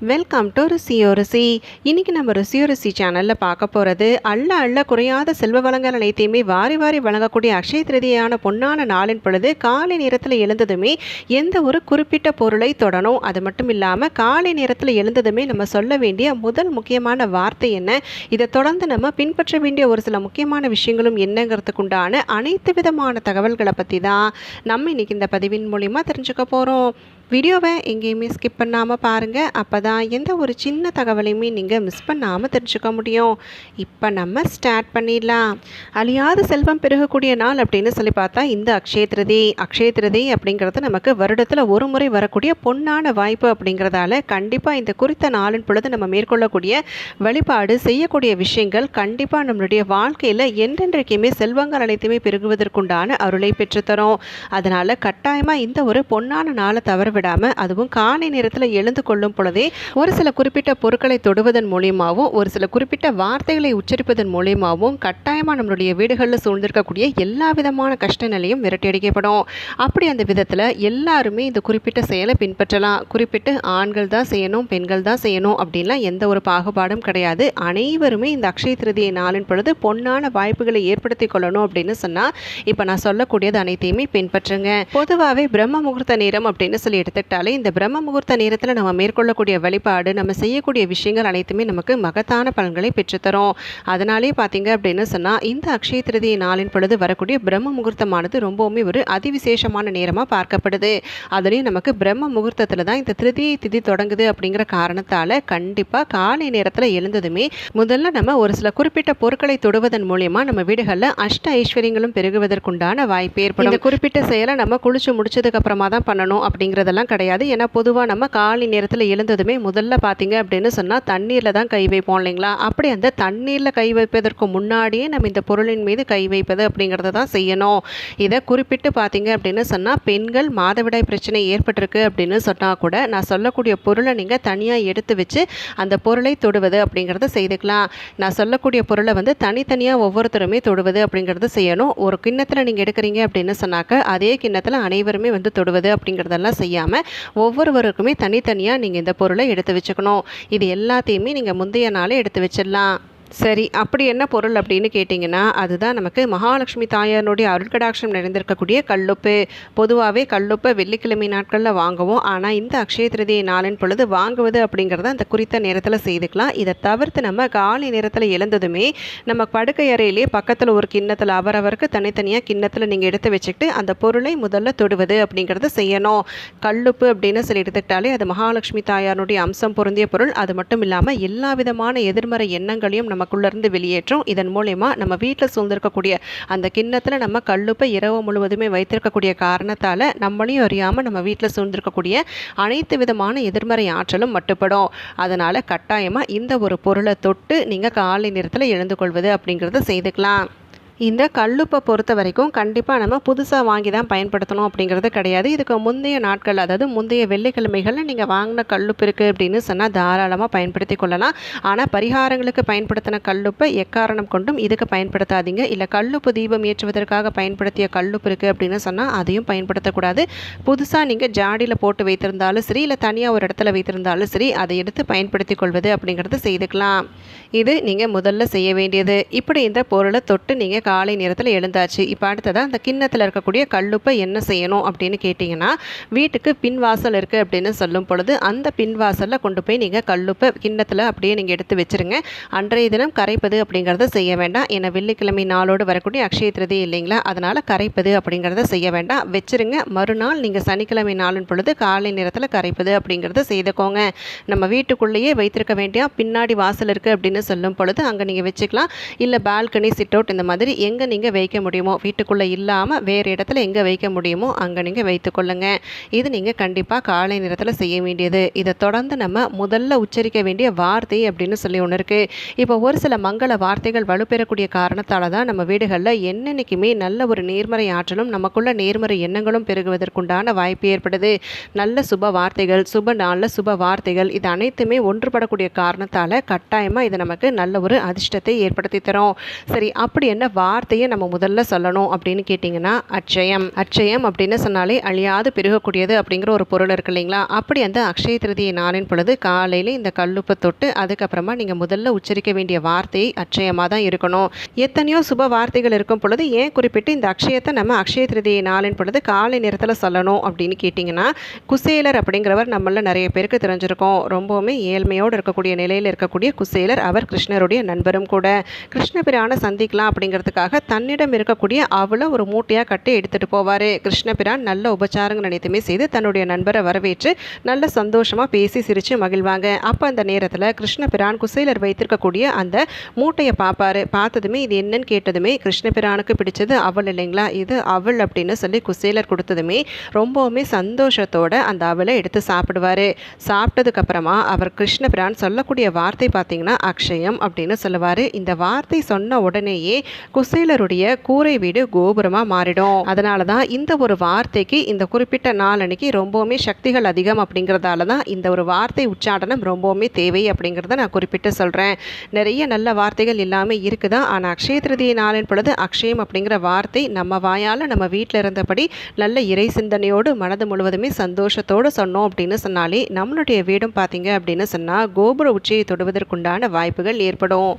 Welcome to ருசியோ ருசி இன்னைக்கு நம்ம ருசியோ ருசி சேனலில் பார்க்க போகிறது அள்ள அள்ள குறையாத செல்வ வளங்கள் அனைத்தையுமே வாரி வாரி வழங்கக்கூடிய அக்ஷய திருதியான பொன்னான நாளின் பொழுது காலை நேரத்தில் எழுந்ததுமே எந்த ஒரு குறிப்பிட்ட பொருளை தொடணும். அது மட்டும் இல்லாமல் காலை நேரத்தில் எழுந்ததுமே நம்ம சொல்ல வேண்டிய முதல் முக்கியமான வார்த்தை என்ன? இதை தொடர்ந்து நம்ம பின்பற்ற வேண்டிய ஒரு சில முக்கியமான விஷயங்களும் என்னங்கிறதுக்குண்டான அனைத்து விதமான தகவல்களை பற்றி தான் நம்ம இன்றைக்கி இந்த பதிவின் மூலிமா தெரிஞ்சுக்க போகிறோம் வீடியோவை எங்கேயுமே ஸ்கிப் பண்ணாமல் பாருங்கள் அப்போ தான் எந்த ஒரு சின்ன தகவலையுமே நீங்கள் மிஸ் பண்ணாமல் தெரிஞ்சுக்க முடியும். இப்போ நம்ம ஸ்டார்ட் பண்ணிடலாம். அழியாத செல்வம் பெருகக்கூடிய நாள் அப்படின்னு சொல்லி பார்த்தா இந்த அக்ஷய திருதி அக்ஷய திருதி அப்படிங்கிறது நமக்கு வருடத்தில் ஒரு முறை வரக்கூடிய பொன்னான வாய்ப்பு அப்படிங்கிறதால கண்டிப்பாக இந்த குறித்த நாளின் பொழுது நம்ம மேற்கொள்ளக்கூடிய வழிபாடு செய்யக்கூடிய விஷயங்கள் கண்டிப்பாக நம்மளுடைய வாழ்க்கையில் என்றென்றைக்குமே செல்வங்கள் அனைத்துமே பெருகுவதற்குண்டான அருளை பெற்றுத்தரும். அதனால் கட்டாயமாக இந்த ஒரு பொன்னான நாளை தவற விடாமல் அதுவும் காலை நேரத்தில் எழுந்து கொள்ளும் பொழுதே ஒரு சில குறிப்பிட்ட பொருட்களை தொடுவதன் மூலியமாகவும் ஒரு சில குறிப்பிட்ட வார்த்தைகளை உச்சரிப்பதன் மூலியமாகவும் கட்டாயமாக நம்மளுடைய வீடுகளில் சூழ்ந்திருக்கக்கூடிய எல்லா விதமான கஷ்ட நிலையும் விரட்டியடிக்கப்படும் அப்படி அந்த விதத்தில் எல்லாருமே இந்த குறிப்பிட்ட செயலை பின்பற்றலாம். குறிப்பிட்டு ஆண்கள் தான் செய்யணும் பெண்கள் தான் செய்யணும் அப்படின்லாம் எந்த ஒரு பாகுபாடும் கிடையாது. அனைவருமே இந்த அக்ஷய திருதியை நாளின் பொழுது பொன்னான வாய்ப்புகளை ஏற்படுத்தி கொள்ளணும் அப்படின்னு சொன்னால் இப்போ நான் சொல்லக்கூடியது அனைத்தையுமே பின்பற்றுங்க. பொதுவாகவே பிரம்ம முகூர்த்த நேரம் அப்படின்னு சொல்லி எடுத்துக்கிட்டாலே இந்த பிரம்ம முகூர்த்த நேரத்தில் நம்ம மேற்கொள்ளக்கூடிய வழிபாடு நம்ம செய்யக்கூடிய விஷயங்கள் அனைத்துமே நமக்கு மகத்தான பலன்களை பெற்றுத்தரும். அதனாலே பார்த்தீங்க அப்படின்னு சொன்னால் இந்த அக்ஷய திருதி நாளின் பொழுது வரக்கூடிய பிரம்ம முகூர்த்தமானது ரொம்பவுமே ஒரு அதிவிசேஷமான நேரமாக பார்க்கப்படுது. அதுலேயும் நமக்கு பிரம்ம முகூர்த்தத்தில் தான் இந்த திருதியை திதி தொடங்குது அப்படிங்கிற காரணத்தால் கண்டிப்பாக காலை நேரத்தில் எழுந்ததுமே முதல்ல நம்ம ஒரு சில குறிப்பிட்ட பொருட்களை தொடுவதன் மூலயமா நம்ம வீடுகளில் அஷ்ட ஐஸ்வர்யங்களும் பெருகுவதற்குண்டான வாய்ப்பு ஏற்படும். இந்த குறிப்பிட்ட செயலை நம்ம குளிச்சு முடிச்சதுக்கு அப்புறமா தான் பண்ணணும் அப்படிங்கிறதெல்லாம் கிடையாது. ஏன்னா பொதுவாக நம்ம காலை நேரத்தில் எழுந்ததுமே முதல்ல பார்த்தீங்க அப்படின்னு சொன்னால் தண்ணீரில் தான் கை வைப்போம் இல்லைங்களா? அப்படி அந்த தண்ணீரில் கை வைப்பதற்கு முன்னாடியே நம்ம இந்த பொருளின் மீது கை வைப்பது அப்படிங்கிறத தான் செய்யணும். இதை குறிப்பிட்டு பார்த்தீங்க அப்படின்னு சொன்னால் பெண்கள் மாதவிடாய் பிரச்சனை ஏற்பட்டிருக்கு அப்படின்னு சொன்னால் கூட நான் சொல்லக்கூடிய பொருளை நீங்கள் தனியாக எடுத்து வச்சு அந்த பொருளை தொடுவது அப்படிங்கிறத செய்துக்கலாம். நான் சொல்லக்கூடிய பொருளை வந்து தனித்தனியாக ஒவ்வொருத்தருமே தொடுவது அப்படிங்கிறத செய்யணும். ஒரு கிண்ணத்தில் நீங்கள் எடுக்கிறீங்க அப்படின்னு சொன்னாக்க அதே கிண்ணத்தில் அனைவருமே வந்து தொடுவது அப்படிங்கிறதெல்லாம் செய்யாமல் ஒவ்வொருவருக்குமே தனித்தனியாக நீங்கள் இந்த பொருளை எடுத்து வச்சுக்கணும். இது எல்லாத்தையுமே நீங்கள் முந்தைய நாளே எடுத்து வச்சிடலாம். சரி அப்படி என்ன பொருள் அப்படின்னு கேட்டிங்கன்னா அதுதான் நமக்கு மகாலட்சுமி தாயாருடைய அருட்கடாட்சம் நிறைந்திருக்கக்கூடிய கல்லுப்பு. பொதுவாகவே கல்லுப்பை வெள்ளிக்கிழமை நாட்களில் வாங்குவோம். ஆனால் இந்த அக்ஷய திருதியை நாளின் பொழுது வாங்குவது அப்படிங்கிறத அந்த குறித்த நேரத்தில் செய்துக்கலாம். இதை தவிர்த்து நம்ம காலை நேரத்தில் எழுந்ததுமே நம்ம படுக்கை அறையிலே பக்கத்தில் ஒரு கிண்ணத்தில் அவரவருக்கு தனித்தனியாக கிண்ணத்தில் நீங்கள் எடுத்து வச்சுக்கிட்டு அந்த பொருளை முதல்ல தொடுவது அப்படிங்கிறத செய்யணும். கல்லுப்பு அப்படின்னு சொல்லி எடுத்துக்கிட்டாலே அது மகாலட்சுமி தாயாருடைய அம்சம் பொருந்திய பொருள். அது மட்டும் இல்லாமல் எல்லா விதமான எதிர்மறை எண்ணங்களையும் நமக்குள்ளேருந்து வெளியேற்றும். இதன் மூலயமா நம்ம வீட்டில் சூழ்ந்திருக்கக்கூடிய அந்த கிண்ணத்தில் நம்ம கல்லுப்பை இரவு முழுவதுமே வைத்திருக்கக்கூடிய காரணத்தால் நம்மளையும் அறியாமல் நம்ம வீட்டில் சூழ்ந்திருக்கக்கூடிய அனைத்து விதமான எதிர்மறை ஆற்றலும் மட்டுப்படும். அதனால் கட்டாயமாக இந்த ஒரு பொருளை தொட்டு நீங்கள் காலை நேரத்தில் எழுந்து கொள்வது அப்படிங்கிறத செய்துக்கலாம். இந்த கல்லுப்பை பொறுத்த வரைக்கும் கண்டிப்பாக நம்ம புதுசாக வாங்கி தான் பயன்படுத்தணும் அப்படிங்கிறது கிடையாது. இதுக்கு முந்தைய நாட்கள் அதாவது முந்தைய வெள்ளிக்கிழமைகளில் நீங்கள் வாங்கின கல்லுப்பு இருக்குது அப்படின்னு சொன்னால் தாராளமாக பயன்படுத்தி கொள்ளலாம். ஆனால் பரிகாரங்களுக்கு பயன்படுத்தின கல்லுப்பை எக்காரணம் கொண்டும் இதுக்கு பயன்படுத்தாதீங்க. இல்லை கல்லுப்பு தீபம் ஏற்றுவதற்காக பயன்படுத்திய கல்லுப்பு இருக்குது அப்படின்னு சொன்னால் அதையும் பயன்படுத்தக்கூடாது புதுசாக நீங்கள் ஜாடியில் போட்டு வைத்திருந்தாலும் சரி இல்லை தனியாக ஒரு இடத்துல வைத்திருந்தாலும் சரி அதை எடுத்து பயன்படுத்தி கொள்வது அப்படிங்கிறது செய்துக்கலாம். இது நீங்கள் முதல்ல செய்ய வேண்டியது. இப்படி இந்த பொருளை தொட்டு நீங்கள் காலை நேரத்தில் எழுந்தாச்சு. இப்போ அடுத்ததாக அந்த கிண்ணத்தில் இருக்கக்கூடிய கல்லுப்பை என்ன செய்யணும் அப்படின்னு கேட்டிங்கன்னா வீட்டுக்கு பின்வாசல் இருக்குது அப்படின்னு சொல்லும் பொழுது அந்த பின்வாசலில் கொண்டு போய் நீங்கள் கல்லுப்பை கிண்ணத்தில் அப்படியே நீங்கள் எடுத்து வச்சுருங்க. அன்றைய தினம் கரைப்பது அப்படிங்கிறத செய்ய வேண்டாம். ஏன்னா வெள்ளிக்கிழமை நாளோடு வரக்கூடிய அக்ஷய திருதி இல்லைங்களா? அதனால் கரைப்பது அப்படிங்கிறத செய்ய வேண்டாம். வச்சுருங்க. மறுநாள் நீங்கள் சனிக்கிழமை நாளின் பொழுது காலை நேரத்தில் கரைப்பது அப்படிங்கிறத செய்துக்கோங்க. நம்ம வீட்டுக்குள்ளேயே வைத்திருக்க வேண்டிய பின்னாடி வாசல் இருக்குது அப்படின்னு சொல்லும் பொழுது அங்கே நீங்கள் வச்சுக்கலாம். இல்லை பால்கனி சிட் அவுட் இந்த மாதிரி எங்கே நீங்கள் வைக்க முடியுமோ வீட்டுக்குள்ளே இல்லாமல் வேறு இடத்துல எங்கே வைக்க முடியுமோ அங்கே நீங்கள் வைத்துக்கொள்ளுங்க இது நீங்கள் கண்டிப்பாக காலை நேரத்தில் செய்ய வேண்டியது. இதை தொடர்ந்து நம்ம முதல்ல உச்சரிக்க வேண்டிய வார்த்தை அப்படின்னு சொல்லி ஒன்று இருக்குது இப்போ ஒரு சில மங்கள வார்த்தைகள் வலுப்பெறக்கூடிய காரணத்தால் தான் நம்ம வீடுகளில் என்னென்னைக்குமே நல்ல ஒரு நேர்மறை ஆற்றலும் நமக்குள்ள நேர்மறை எண்ணங்களும் பெருகுவதற்குண்டான வாய்ப்பு ஏற்படுது. நல்ல சுப வார்த்தைகள் சுப நாளில் சுப வார்த்தைகள் இது அனைத்துமே ஒன்றுபடக்கூடிய காரணத்தால் கட்டாயமாக இது நமக்கு நல்ல ஒரு அதிர்ஷ்டத்தை ஏற்படுத்தி தரும். சரி அப்படி என்ன வார்த்தையை நம்ம முதல்ல சொல்லணும் அப்படின்னு கேட்டிங்கன்னா அட்சயம் அட்சயம் அப்படின்னு சொன்னாலே அழியாது பெருகக்கூடியது அப்படிங்கிற ஒரு பொருள் இருக்கு இல்லைங்களா? அப்படி அந்த அக்ஷய திருதியை நாளின் பொழுது காலையில் இந்த கல்லுப்பை தொட்டு அதுக்கப்புறமா நீங்கள் முதல்ல உச்சரிக்க வேண்டிய வார்த்தை அச்சயமாக தான் இருக்கணும். எத்தனையோ சுப வார்த்தைகள் இருக்கும் பொழுது ஏன் குறிப்பிட்டு இந்த அக்ஷயத்தை நம்ம அக்ஷய திருதியை நாளின் பொழுது காலை நேரத்தில் சொல்லணும் அப்படின்னு கேட்டிங்கன்னா குசேலர் அப்படிங்கிறவர் நம்மள நிறைய பேருக்கு தெரிஞ்சிருக்கோம். ரொம்பவுமே ஏழ்மையோடு இருக்கக்கூடிய நிலையில் இருக்கக்கூடிய குசேலர். அவர் கிருஷ்ணருடைய நண்பரும் கூட. கிருஷ்ணபிரான சந்திக்கலாம் அப்படிங்கிறதுக்கு அப்படிங்கிறதுக்காக தன்னிடம் இருக்கக்கூடிய அவளை ஒரு மூட்டையாக கட்டி எடுத்துகிட்டு போவார். கிருஷ்ணபிரான் நல்ல உபச்சாரங்கள் அனைத்துமே செய்து தன்னுடைய நண்பரை வரவேற்று நல்ல சந்தோஷமாக பேசி சிரித்து மகிழ்வாங்க. அப்போ அந்த நேரத்தில் கிருஷ்ணபிரான் குசேலர் வைத்திருக்கக்கூடிய அந்த மூட்டையை பார்ப்பாரு பார்த்ததுமே இது என்னன்னு கேட்டதுமே கிருஷ்ணபிரானுக்கு பிடிச்சது அவள் இல்லைங்களா? இது அவள் அப்படின்னு சொல்லி குசேலர் கொடுத்ததுமே ரொம்பவுமே சந்தோஷத்தோட அந்த அவளை எடுத்து சாப்பிடுவார். சாப்பிட்டதுக்கப்புறமா அவர் கிருஷ்ணபிரான் சொல்லக்கூடிய வார்த்தை பார்த்தீங்கன்னா அக்ஷயம் அப்படின்னு சொல்லுவார். இந்த வார்த்தை சொன்ன உடனேயே குசேலருடைய கூரை வீடு கோபுரமாக மாறிடும். அதனால தான் இந்த ஒரு வார்த்தைக்கு இந்த குறிப்பிட்ட நாள் அன்னைக்கு ரொம்பவுமே சக்திகள் அதிகம் அப்படிங்கிறதால தான் இந்த ஒரு வார்த்தை உச்சாடனம் ரொம்பவுமே தேவை அப்படிங்கிறத நான் குறிப்பிட்டு சொல்கிறேன் நிறைய நல்ல வார்த்தைகள் இல்லாமல் இருக்குதா? ஆனால் அக்ஷய திருதியை நாளின் பொழுது அக்ஷயம் அப்படிங்கிற வார்த்தை நம்ம வாயால் நம்ம வீட்டில் இருந்தபடி நல்ல இறை சிந்தனையோடு மனது முழுவதுமே சந்தோஷத்தோடு சொன்னோம் அப்படின்னு சொன்னாலே நம்மளுடைய வீடும் பார்த்தீங்க அப்படின்னு சொன்னால் கோபுர உச்சியை தொடுவதற்குண்டான வாய்ப்புகள் ஏற்படும்.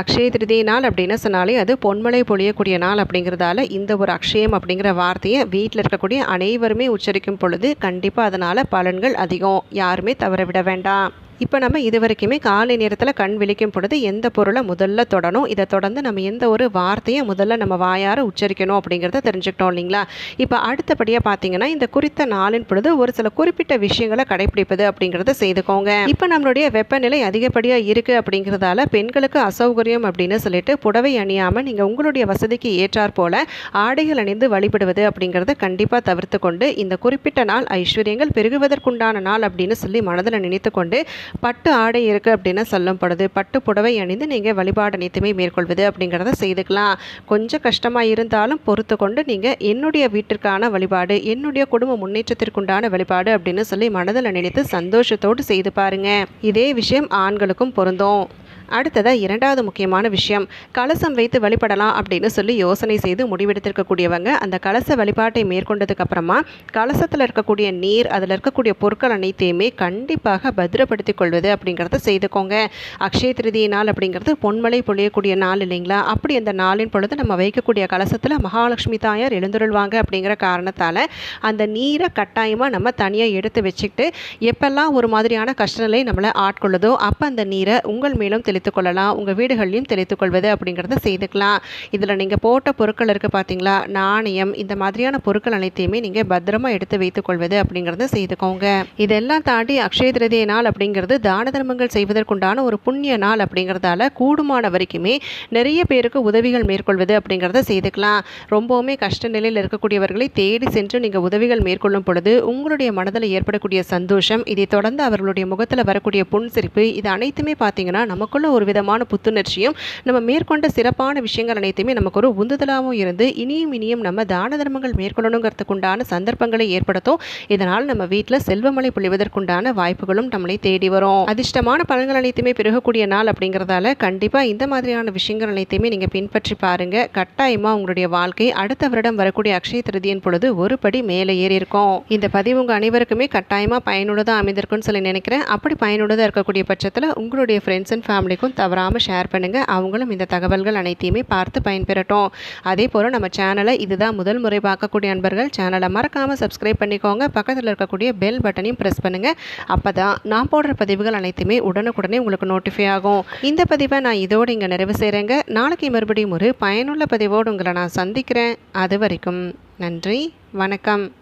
அக்ஷய திருதியை நாள் அப்படின்னு சொன்னாலே அது பொன்மலை பொழியக்கூடிய நாள் அப்படிங்கிறதால இந்த ஒரு அக்ஷயம் அப்படிங்கிற வார்த்தையை வீட்டில் இருக்கக்கூடிய அனைவருமே உச்சரிக்கும் பொழுது கண்டிப்பாக அதனால் பலன்கள் அதிகம். யாருமே தவற விட வேண்டாம். இப்போ நம்ம இது வரைக்குமே காலை நேரத்தில் கண் விழிக்கும் பொழுது எந்த பொருளை முதல்ல தொடணும்? இதை தொடர்ந்து நம்ம எந்த ஒரு வார்த்தையை முதல்ல நம்ம வாயார உச்சரிக்கணும் அப்படிங்கிறத தெரிஞ்சுக்கிட்டோம் இல்லைங்களா? இப்போ அடுத்தபடியாக பார்த்தீங்கன்னா இந்த குறித்த நாளின் பொழுது ஒரு சில குறிப்பிட்ட விஷயங்களை கடைபிடிப்பது அப்படிங்கிறத செய்துக்கோங்க. இப்போ நம்மளுடைய வெப்பநிலை அதிகப்படியாக இருக்குது அப்படிங்கிறதால பெண்களுக்கு அசௌகரியம் அப்படின்னு சொல்லிட்டு புடவை அணியாமல் நீங்கள் உங்களுடைய வசதிக்கு ஏற்றார் போல ஆடைகள் அணிந்து வழிபடுவது அப்படிங்கிறத கண்டிப்பாக தவிர்த்து கொண்டு இந்த குறிப்பிட்ட நாள் ஐஸ்வர்யங்கள் பெருகுவதற்குண்டான நாள் அப்படின்னு சொல்லி மனதில் நினைத்து கொண்டு பட்டு ஆடை இருக்குது அப்படின்னு சொல்லப்படுது. பட்டு புடவை அணிந்து நீங்கள் வழிபாடு அனைத்துமே மேற்கொள்வது அப்படிங்கிறத செய்துக்கலாம். கொஞ்சம் கஷ்டமாக இருந்தாலும் பொறுத்து கொண்டு நீங்கள் என்னுடைய வீட்டிற்கான வழிபாடு என்னுடைய குடும்ப முன்னேற்றத்திற்குண்டான வழிபாடு அப்படின்னு சொல்லி மனதில் நினைத்து சந்தோஷத்தோடு செய்து பாருங்கள் இதே விஷயம் ஆண்களுக்கும் பொருந்தும். அடுத்ததாக இரண்டாவது முக்கியமான விஷயம் கலசம் வைத்து வழிபடலாம் அப்படின்னு சொல்லி யோசனை செய்து முடிவெடுத்திருக்கக்கூடியவங்க அந்த கலச வழிபாட்டை மேற்கொண்டதுக்கப்புறமா கலசத்தில் இருக்கக்கூடிய நீர் அதில் இருக்கக்கூடிய பொருட்கள் அனைத்தையுமே கண்டிப்பாக பத்திரப்படுத்தி கொள்வது அப்படிங்கிறத செய்துக்கோங்க. அக்ஷய திருதி நாள் அப்படிங்கிறது பொன்மலை பொழியக்கூடிய நாள் இல்லைங்களா? அப்படி அந்த நாளின் பொழுது நம்ம வைக்கக்கூடிய கலசத்தில் மகாலட்சுமி தாயார் எழுந்துருள்வாங்க அப்படிங்கிற காரணத்தால் அந்த நீரை கட்டாயமாக நம்ம தனியாக எடுத்து வச்சுக்கிட்டு எப்பெல்லாம் ஒரு மாதிரியான கஷ்டநிலை நம்மளை ஆட்கொள்ளுதோ அப்போ அந்த நீரை உங்கள் மேலும் தெளித்து கொள்ளலாம் உங்கள் வீடுகள்லையும் தெளித்து கொள்வது அப்படிங்கிறத செய்துக்கலாம். இதில் நீங்கள் போட்ட பொருட்கள் இருக்குது பார்த்தீங்களா நாணயம் இந்த மாதிரியான பொருட்கள் அனைத்தையுமே நீங்கள் பத்திரமா எடுத்து வைத்துக் கொள்வது அப்படிங்கிறத செய்துக்கோங்க. இதெல்லாம் தாண்டி அக்ஷய திருதிய நாள் அப்படிங்கிறது தான தர்மங்கள் செய்வதற்குண்டான ஒரு புண்ணிய நாள் அப்படிங்கிறதால கூடுமான வரைக்குமே நிறைய பேருக்கு உதவிகள் மேற்கொள்வது அப்படிங்கிறத செய்துக்கலாம். ரொம்பவுமே கஷ்ட நிலையில் இருக்கக்கூடியவர்களை தேடி சென்று நீங்கள் உதவிகள் மேற்கொள்ளும் பொழுது உங்களுடைய மனதில் ஏற்படக்கூடிய சந்தோஷம் இதை தொடர்ந்து அவர்களுடைய முகத்தில் வரக்கூடிய புன்சிரிப்பு இது அனைத்துமே பார்த்தீங்கன்னா நமக்குள்ள ஒரு விதமான புத்துணர்ச்சியும் நம்ம மேற்கொண்ட சிறப்பான விஷயங்கள் அனைத்துமே நமக்கு ஒரு உந்துதலாகவும் இருந்து இனியும் இனியும் நம்ம தான தர்மங்கள் மேற்கொள்ளணுங்கிறதுக்கு உண்டான சந்தர்ப்பங்களை ஏற்படுத்தும். இதனால் நம்ம வீட்டில் செல்வமழை பொழிவதற்குண்டான வாய்ப்புகளும் நம்மளை தேடி வரும். அதிர்ஷ்டமான பலன்கள் அனைத்துமே பெருகக்கூடிய நாள் அப்படிங்கிறதால கண்டிப்பாக இந்த மாதிரியான விஷயங்கள் அனைத்தையுமே நீங்கள் பின்பற்றி பாருங்க. கட்டாயமாக உங்களுடைய வாழ்க்கை அடுத்த வருடம் வரக்கூடிய அக்ஷய திருதியின் பொழுது ஒரு படி மேலே ஏறி இருக்கும். இந்த பதிவு உங்கள் அனைவருக்குமே கட்டாயமாக பயனுள்ளதாக அமைந்திருக்கும்னு சொல்லி நினைக்கிறேன். அப்படி பயனுள்ளதாக இருக்கக்கூடிய பட்சத்தில் உங்களுடைய ஃப்ரெண்ட்ஸ் அண்ட் ஃபேமிலி ஃபேமிலிக்கும் தவறாமல் ஷேர் பண்ணுங்கள் அவங்களும் இந்த தகவல்கள் அனைத்தையுமே பார்த்து பயன்பெறட்டும். அதே போல் நம்ம சேனலை இதுதான் முதல் முறை பார்க்கக்கூடிய நண்பர்கள் சேனலை மறக்காமல் சப்ஸ்கிரைப் பண்ணிக்கோங்க. பக்கத்தில் இருக்கக்கூடிய பெல் பட்டனையும் ப்ரெஸ் பண்ணுங்கள் அப்போ தான் நான் போடுற பதிவுகள் அனைத்துமே உடனுக்குடனே உங்களுக்கு நோட்டிஃபை ஆகும். இந்த பதிவை நான் இதோடு இங்கே நிறைவு செய்கிறேங்க நாளைக்கு மறுபடியும் ஒரு பயனுள்ள பதிவோடு உங்களை நான் சந்திக்கிறேன். அது வரைக்கும் நன்றி வணக்கம்.